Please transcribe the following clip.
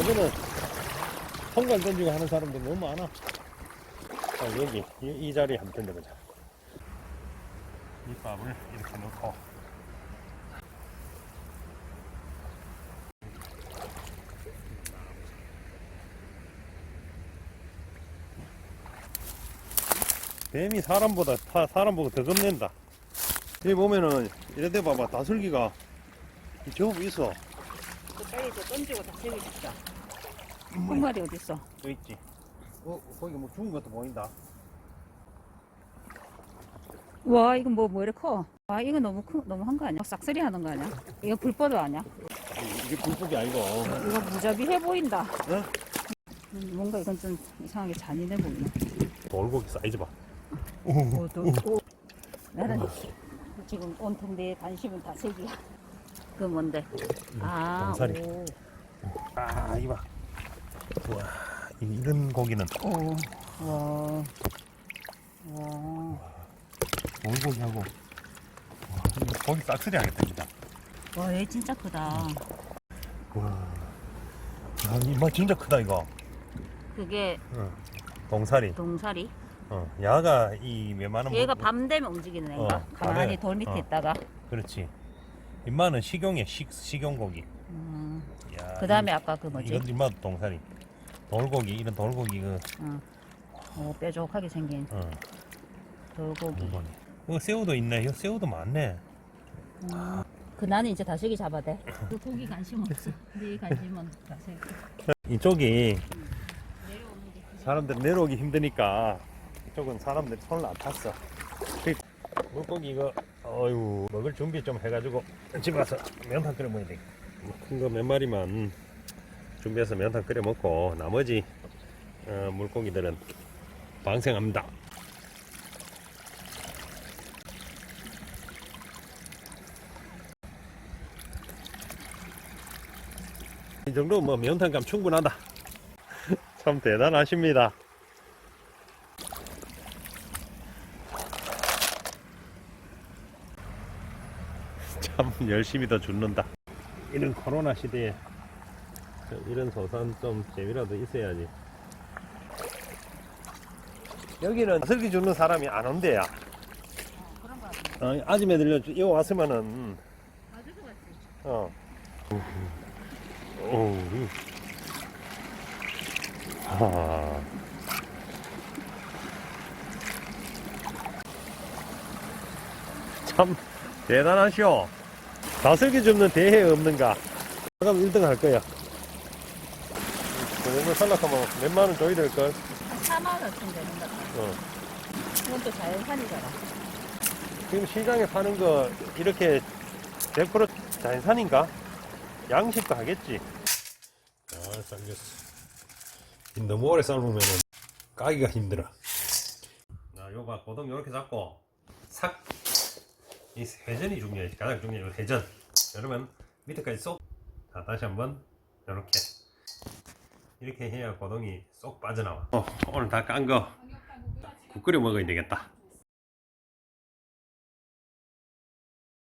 여기는 통관 던지고 하는 사람들 너무 많아. 자, 여기, 이, 이 자리에 한번 던져보자. 밑밥을 이렇게 넣고. 뱀이 사람보다, 사, 사람보다 더 겁낸다. 여기 보면은, 이런데 봐봐, 다슬기가 저기 있어. 빨리 이거 던지고 다 세우고 싶다. 한 마리 어딨어? 여기 있지. 어, 거기 뭐 죽은 것도 보인다. 와, 이건 뭐, 뭐 이렇게 커? 와, 이거 너무 큰, 너무 한 거 아니야? 싹쓸이 하는 거 아니야? 이거 불법도 아니야? 이게 불법이 아니고. 이거 무자비해 보인다. 응? 음, 뭔가 이건 좀 이상하게 잔인해 보이네. 돌고기 사이즈 봐. 오, 또, 오. 나는 지금 온통 내 관심은 다 색이야. 그 뭔데? 아, 동사리. 오. 아, 이봐. 와, 이런 고기는 오. 와. 와. 이거 고기 싹쓸이 하겠다, 진짜. 와, 얘 진짜 크다. 와. 야, 이맛 진짜 크다, 이거. 그게 응. 동사리. 동사리? 어, 야가 이 웬만한. 얘가 뭐- 밤 되면 움직이는 애인가? 어, 가만히 밤에. 돌 밑에 어. 있다가. 그렇지. 인마는 식용이야, 식, 식용고기. 음. 야, 그 다음에 아까 그 뭐지? 이건 인마도 동사리. 돌고기, 이런 돌고기, 그, 응. 오, 뾰족하게 생긴 어, 돌고기. 이거네. 이거 새우도 있네. 이거 새우도 많네. 음. 그 나는 이제 다슬기 잡아야 돼. 그 고기 관심 없어. 네 관심은 다슬기. 이쪽이 내려오는 게 사람들 내려오기 힘드니까 이쪽은 사람들 손을 안 탔어. 그 물고기 이거 어유 먹을 준비 좀 해가지고 집에 가서 면탕 끓여 먹어야 돼. 큰 거 몇 마리만 준비해서 면탕 끓여 먹고 나머지 어, 물고기들은 방생합니다. 이 정도 뭐 면탕감 충분하다. 참 대단하십니다. 참 열심히 더 죽는다. 이런 코로나 시대에 저 이런 소산 좀 재미라도 있어야지. 여기는 슬기 주는 사람이 안 온대야. 어, 그런 거 같아. 어, 아줌마 들려 여기 왔으면은. 어. 오. 아. 참 대단하시오. 다슬기 줍는 대회 없는가? 그럼 1등 할 거야. 저녁에 살락하면 몇만 원 줘야 될걸? 한 4만 원쯤 되는 것 같아. 어. 이건 또 자연산이잖아. 지금 시장에 파는 거 이렇게 100% 자연산인가? 양식도 하겠지. 잘 삶겼어. 너무 오래 삶으면 까기가 힘들어. 자, 요거 고동 이렇게 잡고 삭. 이 회전이 중요해. 가장 중요한 건 회전. 그러면 밑에까지 쏙. 자, 다시 한번 이렇게. 이렇게 해야 고동이 쏙 빠져나와. 어, 오늘 다 깐 거 국 끓여 먹어야 되겠다.